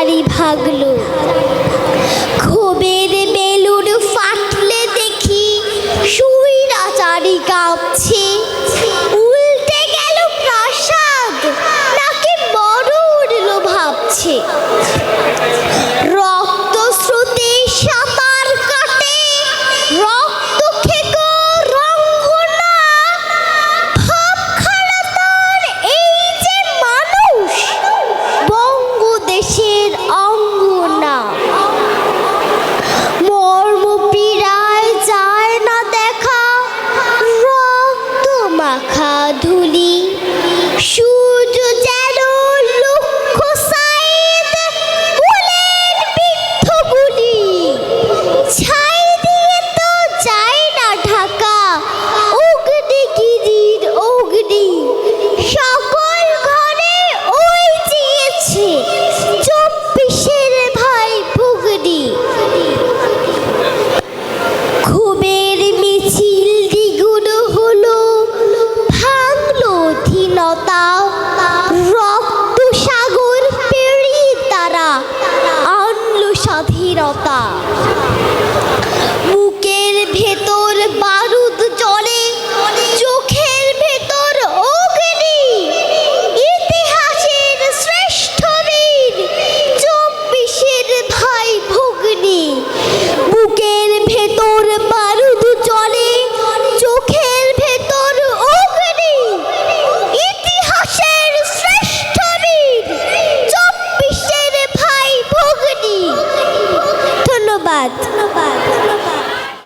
হাড়ি ভাগলো। ক্ষোভের বেলুর ফাটলে দেখি সুইরা চারি কাঁপছে। ধুলি লতা রক্ত সাগর পেরিয়ে তারা আনলো স্বাধীনতা। บัตรธนบัตร